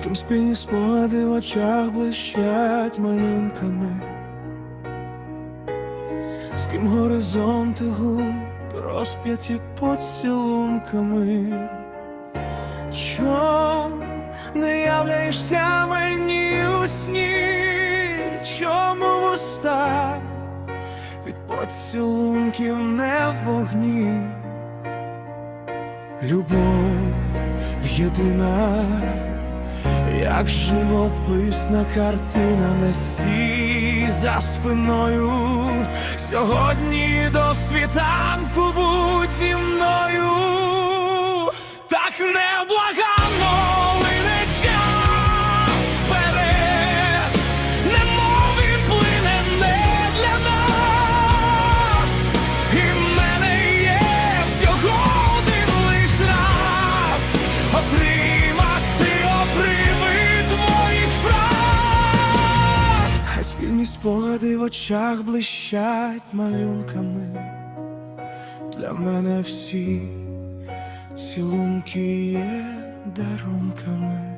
з ким спільні спогади в очах блищать малюнками, з ким горизонти губ розп'яті поцілунками. Чом не являєшся мені у сні? Чому вуста від поцілунків не в вогні? Любов єдина, як живописна картина на стій за спиною. Сьогодні до світанку будь зі мною, так неблаганно спогади в очах блищать малюнками. Для мене всі цілунки є дарунками.